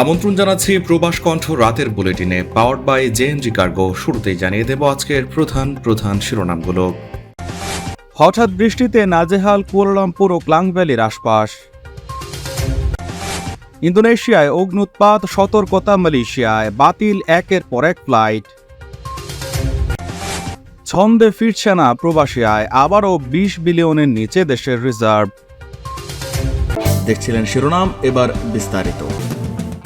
আমন্ত্রণ জানাচ্ছি প্রবাস কণ্ঠ রাতের বুলেটিনে পাওয়ার্ড বাই জেএনজি কার্গো শুরুতেই জানিয়ে দেব আজকের প্রধান প্রধান শিরোনামগুলো। হঠাৎ বৃষ্টিতে নাজেহাল কুয়ালালামপুর ও ক্লাং ভ্যালির আশপাশ। ইন্দোনেশিয়ায় অগ্নুৎপাত, সতর্কতা মালয়েশিয়ায়, বাতিল একের পর এক ফ্লাইট। ছন্দে ফিরছে না প্রবাসী আয় আবারও বিশ বিলিয়নের নিচে দেশের রিজার্ভ। দেখছিলেন শিরোনাম, এবার বিস্তারিত।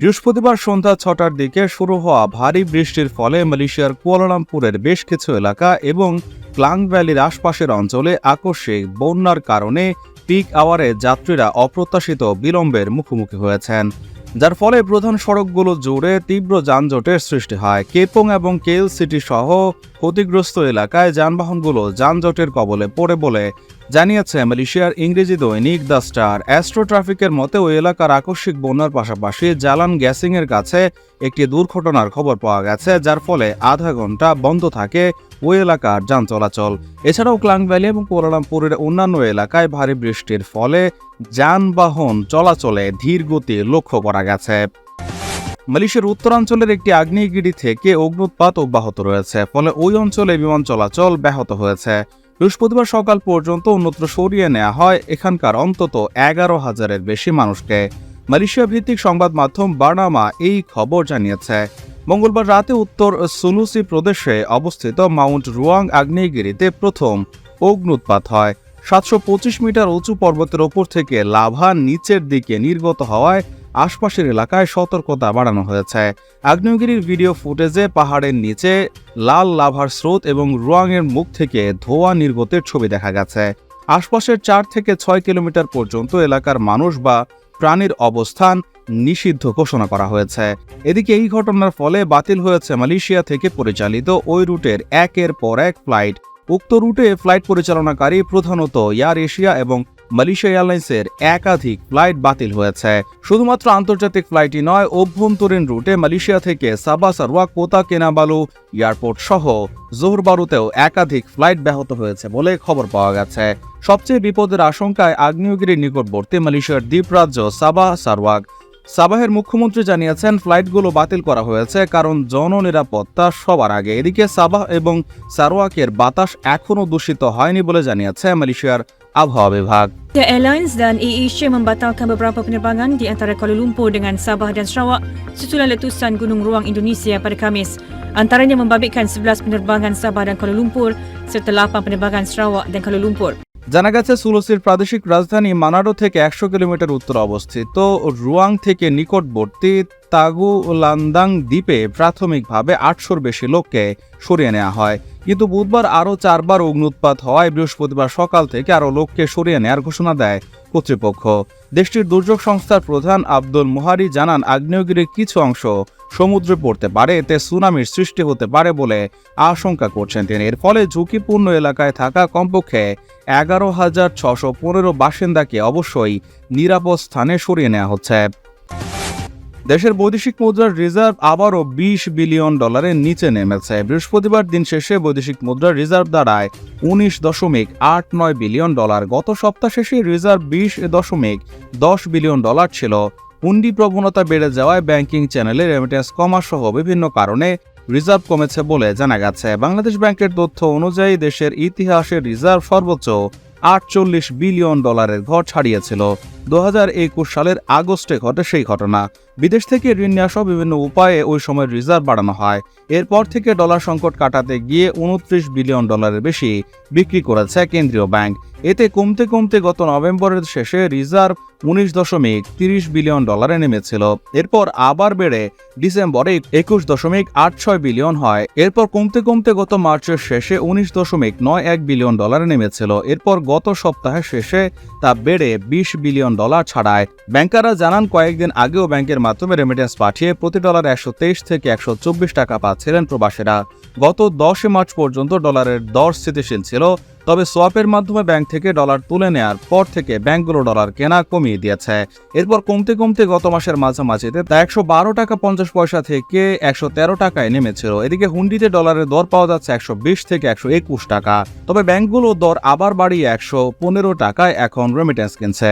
বৃহস্পতিবার সন্ধ্যা ছটার দিকে শুরু হওয়া ভারী বৃষ্টির ফলে মালয়েশিয়ার কুয়ালালামপুরের বেশ কিছু এলাকা এবং ক্লাং ভ্যালির আশপাশের অঞ্চলে আকস্মিক বন্যার কারণে পিক আওয়ারে যাত্রীরা অপ্রত্যাশিত বিলম্বের মুখোমুখি হয়েছেন। যার ফলে প্রধান সড়কগুলো জুড়ে তীব্র যানজটের সৃষ্টি হয়। কেপং এবং কেল সিটি সহ ক্ষতিগ্রস্ত এলাকায় যানবাহনগুলো যানজটের কবলে পড়ে বলে জানিয়েছে, মালয়েশিয়ার ইংরেজি দৈনিক দ্য স্টার অ্যাস্ট্রো ট্রাফিকের মতে ওই এলাকার আকস্মিক বন্যার পাশাপাশি গ্যাসিং এর কাছে একটি দুর্ঘটনার খবর পাওয়া গেছে, যার ফলে আধা ঘণ্টা বন্ধ থাকে ওই এলাকার যান চলাচল। এছাড়াও ক্লাং ভ্যালি এবং কুয়ালালামপুরের অন্যান্য এলাকায় ভারী বৃষ্টির ফলে যানবাহন চলাচলে ধীর গতি লক্ষ্য করা গেছে। মালয়েশিয়ার উত্তরাঞ্চলের একটি আগ্নেয়গিরি থেকে অগ্নুৎপাত অব্যাহত রয়েছে, ফলে ওই অঞ্চলে বিমান চলাচল ব্যাহত হয়েছে। বৃহস্পতিবার সকাল পর্যন্ত অন্যত্র সরিয়ে নেওয়া হয়। এখানকার অন্তত এগারো হাজারের বেশি মানুষকে। মালয়েশিয়া ভিত্তিক সংবাদ মাধ্যম বার্নামা এই খবর জানিয়েছে। মঙ্গলবার রাতে উত্তর সুলুসি প্রদেশে অবস্থিত মাউন্ট রুয়াং আগ্নেয়গিরিতে প্রথম অগ্নুৎপাত হয়। সাতশো পঁচিশ মিটার উঁচু পর্বতের ওপর থেকে লাভা নিচের দিকে নির্গত হওয়ায় আশপাশের এলাকায় সতর্কতা বাড়ানো হয়েছে। আগ্নেয়গিরির ভিডিও ফুটেজে পাহাড়ের নিচে লাল লাভার স্রোত এবং রুয়াংয়ের মুখ থেকে ধোঁয়া নির্গতের ছবি দেখা গেছে। আশপাশের চার থেকে ছয় কিলোমিটার পর্যন্ত এলাকার মানুষ বা প্রাণীর অবস্থান নিষিদ্ধ ঘোষণা করা হয়েছে। এদিকে এই ঘটনার ফলে বাতিল হয়েছে মালয়েশিয়া থেকে পরিচালিত ওই রুটের একের পর এক ফ্লাইট। উক্ত রুটে ফ্লাইট পরিচালনাকারী প্রধানত এয়ার এশিয়া এবং মালয়েশিয়া এয়ারলাইন্সের একাধিক ফ্লাইট বাতিল হয়েছে। শুধুমাত্র আন্তর্জাতিক ফ্লাইটই নয়, অভ্যন্তরীণ রুটে মালয়েশিয়া থেকে সাবা সারওয়া কোতা কেনাবালু এয়ারপোর্ট সহ জোহরবারুতেও একাধিক ফ্লাইট ব্যাহত হয়েছে বলে খবর পাওয়া গেছে। সবচেয়ে বিপদের আশঙ্কায় আগ্নেয়গিরির নিকটবর্তী মালয়েশিয়ার দ্বীপরাজ্য সাবা সারওয়াগ সাবাহের মুখ্যমন্ত্রী জানিয়েছেন ফ্লাইটগুলো বাতিল করা হয়েছে কারণ জননিরাপত্তা সবার আগে এদিকে সাবাহ এবং সারওয়াকের বাতাস এখনও দূষিত হয়নি বলে জানিয়েছে মালয়েশিয়ার আবহাওয়া বিভাগ The Airlines dan AirAsia membatalkan beberapa penerbangan di antara Kuala Lumpur dengan Sabah dan Sarawak susulan letusan Gunung Ruang Indonesia pada Khamis. Antaranya membabitkan 11 penerbangan Sabah dan Kuala Lumpur serta 8 penerbangan Sarawak dan Kuala Lumpur. জানা গেছে, সুলসির প্রাদেশিক রাজধানী মানাডো থেকে একশো kilometre উত্তর অবস্থিত রুয়াং থেকে নিকটবর্তী তাগুলান্দাং দ্বীপে প্রাথমিকভাবে আটশোর বেশি লোককে সরিয়ে নেওয়া হয়। কিন্তু বুধবার আরও চারবার অগ্নুৎপাত হওয়ায় বৃহস্পতিবার সকাল থেকে আরও লোককে সরিয়ে নেওয়ার ঘোষণা দেয় কর্তৃপক্ষ। দেশটির দুর্যোগ সংস্থার প্রধান আব্দুল মুহারি জানান, আগ্নেয়গিরির কিছু অংশ সমুদ্রে পড়তে পারে, এতে সুনামির সৃষ্টি হতে পারে বলে আশঙ্কা করছেন তিনি। এর ফলে ঝুঁকিপূর্ণ এলাকায় থাকা কমপক্ষে এগারো হাজার ছশো পনেরো বাসিন্দাকে অবশ্যই নিরাপদ স্থানে সরিয়ে নেওয়া হচ্ছে। দেশের বৈদেশিক মুদ্রার রিজার্ভ আবারও বিশ বিলিয়ন ডলারের নিচে নেমেছে। বৃহস্পতিবার দিন শেষে বৈদেশিক মুদ্রার রিজার্ভ দাঁড়ায় উনিশ দশমিক আট নয় বিলিয়ন ডলার। গত সপ্তাহ শেষে রিজার্ভ বিশ দশমিক দশ বিলিয়ন ডলার ছিল হুন্ডি প্রবণতা বেড়ে যাওয়ায় ব্যাংকিং চ্যানেলে রেমিটেন্স কমা সহ বিভিন্ন কারণে রিজার্ভ কমেছে বলে জানা গেছে। বাংলাদেশ ব্যাংকের তথ্য অনুযায়ী দেশের ইতিহাসে রিজার্ভ সর্বোচ্চ আটচল্লিশ বিলিয়ন ডলারের ঘর ছাড়িয়েছিল। দু হাজার একুশ সালের আগস্টে ঘটে সেই ঘটনা। বিদেশ থেকে ঋণ নেওয়া বিভিন্ন উপায়ে ওই সময় রিজার্ভ বাড়ানো হয়। এরপর থেকে ডলার সংকট কাটাতে গিয়ে উনত্রিশ বিলিয়ন ডলারের বেশি বিক্রি করেছে কেন্দ্রীয় ব্যাংক। এতে কমতে কমতে গত নভেম্বরের শেষে রিজার্ভ উনিশ দশমিক তিরিশ বিলিয়ন ডলারে নেমেছিল। এরপর আবার বেড়ে ডিসেম্বরে একুশ দশমিক আট ছয় বিলিয়ন হয়। এরপর কমতে কমতে গত মার্চের শেষে উনিশ দশমিক নয় এক বিলিয়ন ডলারে নেমেছিল। এরপর গত সপ্তাহের শেষে তা বেড়ে বিশ বিলিয়ন ডলার ছাড়ায়। ব্যাংকাররা জানান, কয়েকদিন আগেও ব্যাংকের মাধ্যমে রেমিটেন্স পাঠিয়ে প্রতি ডলার একশো তেইশ থেকে একশো চব্বিশ টাকা পাচ্ছিলেন প্রবাসীরা। গত দশে মার্চ পর্যন্ত ডলারের দর স্থিতিশীল ছিল, তবে সোয়াপের মাধ্যমে ব্যাংক থেকে ডলার তুলে নেয়ার পর থেকে ব্যাংকগুলো ডলার কেনা কমিয়ে দিয়েছে। এরপর কমতে কমতে গত মাসের মাঝামাঝিতে তা একশো বারো টাকা পঞ্চাশ পয়সা থেকে একশো তেরো টাকায় নেমেছিল। এদিকে হুন্ডিতে ডলারের দর পাওয়া যাচ্ছে একশো বিশ থেকে একশো একুশ টাকা, তবে ব্যাংকগুলো দর আবার বাড়িয়ে একশো পনেরো টাকায় এখন রেমিটেন্স কিনছে।